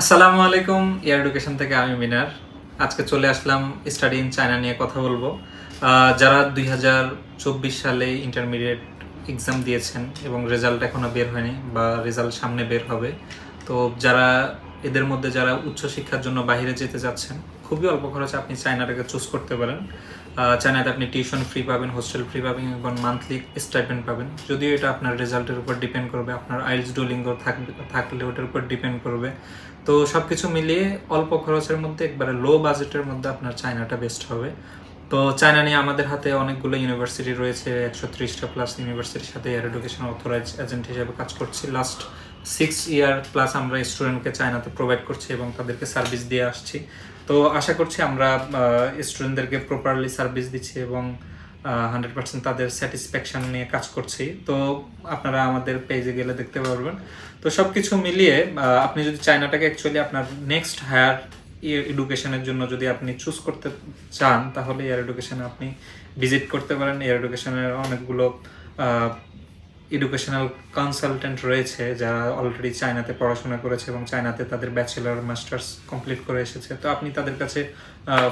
আসসালামু আলাইকুম air education থেকে আমি মিনার। আজকে চলে আসলাম স্টাডি ইন চায়না নিয়ে কথা বলব। যারা দুই হাজার চব্বিশ সালে ইন্টারমিডিয়েট এক্সাম দিয়েছেন এবং রেজাল্ট এখনও বের হয়নি বা রেজাল্ট সামনে বের হবে, তো যারা এদের মধ্যে যারা উচ্চশিক্ষার জন্য বাইরে যেতে যাচ্ছেন, খুবই অল্প খরচে আপনি চায়নাটাকে চুজ করতে পারেন। চায়নাতে আপনি টিউশন ফ্রি পাবেন হোস্টেল ফ্রি পাবেন, এবং মান্থলি স্টাইপেন্ড পাবেন। যদিও এটা আপনার রেজাল্টের উপর ডিপেন্ড করবে, আপনার আইলস ডোলিঙ্গ থাকবে, থাকলে ওটার উপর ডিপেন্ড করবে। তো সব কিছু মিলিয়ে অল্প খরচের মধ্যে একবারে লো বাজেটের মধ্যে আপনার চায়নাটা বেস্ট হবে। তো চায়না নিয়ে আমাদের হাতে অনেকগুলো ইউনিভার্সিটি রয়েছে, একশো ত্রিশটা প্লাস ইউনিভার্সিটির সাথে এয়ার এডুকেশন অথরাইজ এজেন্ট হিসেবে কাজ করছি। লাস্ট সিক্স ইয়ার প্লাস আমরা স্টুডেন্টকে চায়নাতে প্রোভাইড করছি এবং তাদেরকে সার্ভিস দিয়ে আসছি। তো আশা করছি আমরা স্টুডেন্টদেরকে প্রপারলি সার্ভিস দিচ্ছি এবং হান্ড্রেড পার্সেন্ট তাদের স্যাটিসফ্যাকশন নিয়ে কাজ করছি। তো আপনারা আমাদের পেজে গেলে দেখতে পারবেন। তো সব কিছু মিলিয়ে আপনি যদি চায়নাটাকে অ্যাকচুয়ালি আপনার নেক্সট হায়ার ইয়ার এডুকেশনের জন্য যদি আপনি চুজ করতে চান, তাহলে এয়ার এডুকেশনে আপনি ভিজিট করতে পারেন। এয়ার এডুকেশনের অনেকগুলো এডুকেশনাল কনসালটেন্ট রয়েছে, যারা অলরেডি চায়নাতে পড়াশোনা করেছে এবং চায়নাতে তাদের ব্যাচেলর মাস্টার্স কমপ্লিট করে এসেছে। তো আপনি তাদের কাছে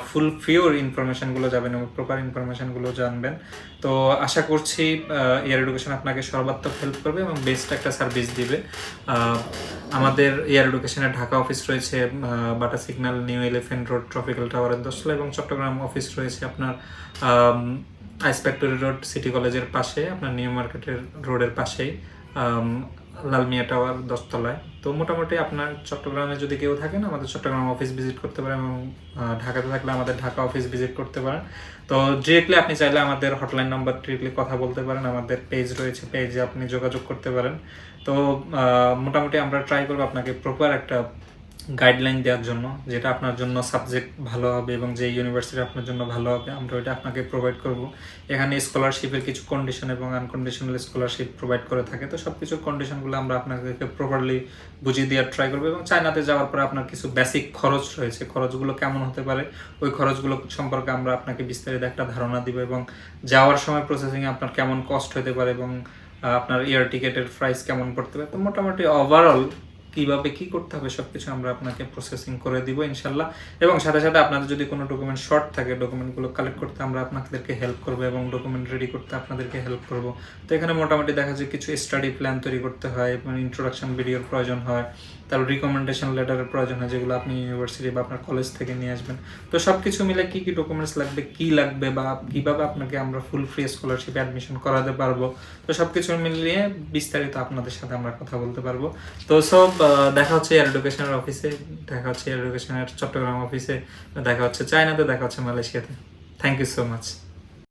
ফুল ফিওর ইনফরমেশনগুলো যাবেন এবং প্রপার ইনফরমেশনগুলো জানবেন। তো আশা করছি এয়ার এডুকেশন আপনাকে সর্বাত্মক হেল্প করবে এবং বেস্ট একটা সার্ভিস দিবে। আমাদের এয়ার এডুকেশনের ঢাকা অফিস রয়েছে Bata signal new elephant road tropical টাওয়ারের দশতলা এবং চট্টগ্রাম অফিস রয়েছে আপনার আম, আইস ফ্যাক্টরি রোড সিটি কলেজের পাশে আপনার নিউ মার্কেটের রোডের পাশেই লালমিয়া টাওয়ার দশতলায়। তো মোটামুটি আপনার চট্টগ্রামে যদি কেউ থাকেন আমাদের চট্টগ্রাম অফিস ভিজিট করতে পারেন এবং ঢাকাতে থাকলে আমাদের ঢাকা অফিস ভিজিট করতে পারেন। তো ডিরেক্টলি আপনি চাইলে আমাদের হটলাইন নাম্বার ডিরেক্টলি কথা বলতে পারেন আমাদের পেজ রয়েছে পেজে আপনি যোগাযোগ করতে পারেন। তো মোটামুটি আমরা ট্রাই করব আপনাকে প্রপার একটা গাইডলাইন দেওয়ার জন্য, যেটা আপনার জন্য সাবজেক্ট ভালো হবে এবং যে ইউনিভার্সিটি আপনার জন্য ভালো হবে, আমরা ওইটা আপনাকে প্রোভাইড করব। এখানে স্কলারশিপের কিছু কন্ডিশন এবং আনকন্ডিশনাল স্কলারশিপ প্রোভাইড করে থাকে। তো সব কিছু কন্ডিশনগুলো আমরা আপনাকে প্রপারলি বুঝিয়ে দেওয়ার ট্রাই করব এবং চায়নাতে যাওয়ার পরে আপনার কিছু বেসিক খরচ রয়েছে। খরচগুলো কেমন হতে পারে? ওই খরচগুলো সম্পর্কে আমরা আপনাকে বিস্তারিত একটা ধারণা দিব এবং যাওয়ার সময় প্রসেসিংয়ে আপনার কেমন কস্ট হতে পারে এবং আপনার এয়ার টিকেটের প্রাইস কেমন পড়তে পারে। তো মোটামুটি ওভারঅল কীভাবে কি করতে হবে সবকিছু আমরা আপনাকে প্রসেসিং করে দিব ইনশাল্লাহ এবং সাথে সাথে আপনাদের যদি কোনো ডকুমেন্ট শর্ট থাকে ডকুমেন্টগুলো কালেক্ট করতে আমরা আপনাদেরকে হেল্প করব এবং ডকুমেন্ট রেডি করতে আপনাদেরকে হেল্প করব। তো এখানে মোটামুটি দেখা যায় কিছু স্টাডি প্ল্যান তৈরি করতে হয় ইন্ট্রোডাকশন ভিডিওর প্রয়োজন হয়। তারপর রিকমেন্ডেশন লেটারের প্রয়োজন হয়, যেগুলো আপনি ইউনিভার্সিটি বা আপনার কলেজ থেকে নিয়ে আসবেন। তো সব কিছু মিলে কি কি ডকুমেন্টস লাগবে, কি লাগবে বা কীভাবে আপনাকে আমরা ফুল ফ্রি স্কলারশিপ অ্যাডমিশন করাতে পারব? তো সব কিছু মিলিয়ে বিস্তারিত আপনাদের সাথে আমরা কথা বলতে পারব। তো সব দেখা হচ্ছে এয়ার এডুকেশনের অফিসে দেখা হচ্ছে এয়ার এডুকেশনের চট্টগ্রাম অফিসে দেখা হচ্ছে চায়নাতে, দেখা হচ্ছে মালয়েশিয়াতে। Thank you so much